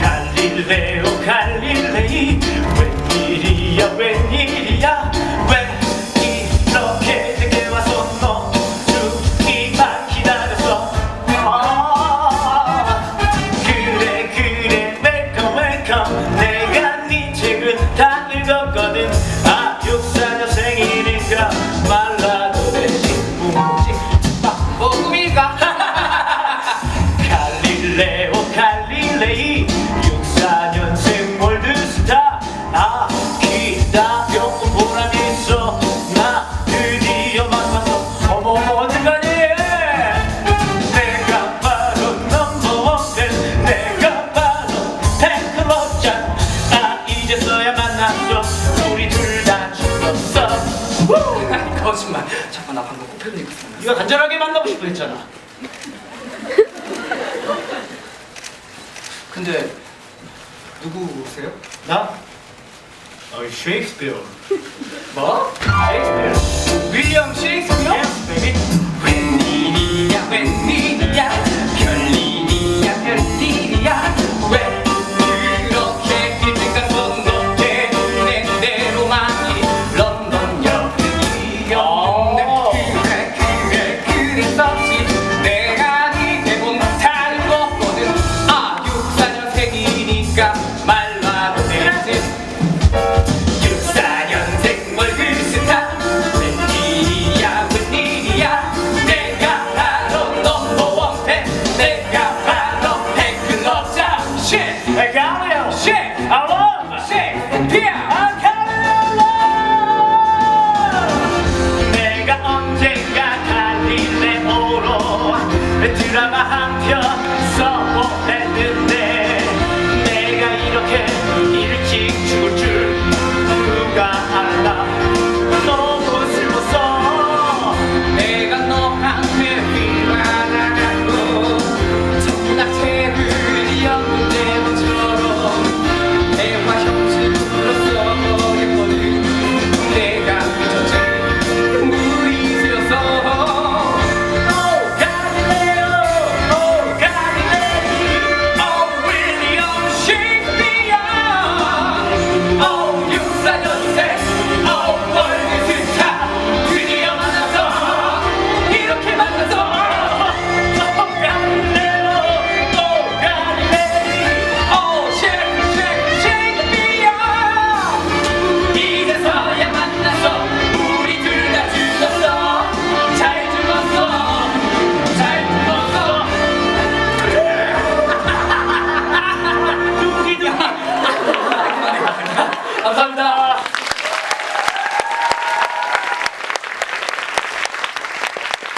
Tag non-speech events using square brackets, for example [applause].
갈릴레오 갈릴레이. 웬일이야 웬일이야? 왜 이렇게 늦게 와서 너 죽기만 기다렸어? 아, 그래 그래. 웰컴 웰컴. 내가 네 책을 다 읽었거든. [laughs] 거짓말. 잠깐 나 방금 코펠로 입었잖아. 네가 간절하게 만나고 싶어 했잖아. 근데 누구세요? 나? 어, 셰익스피어. 뭐? 셰익스피어. 드라마 한 편 써보냈는데 내가 이렇게 일찍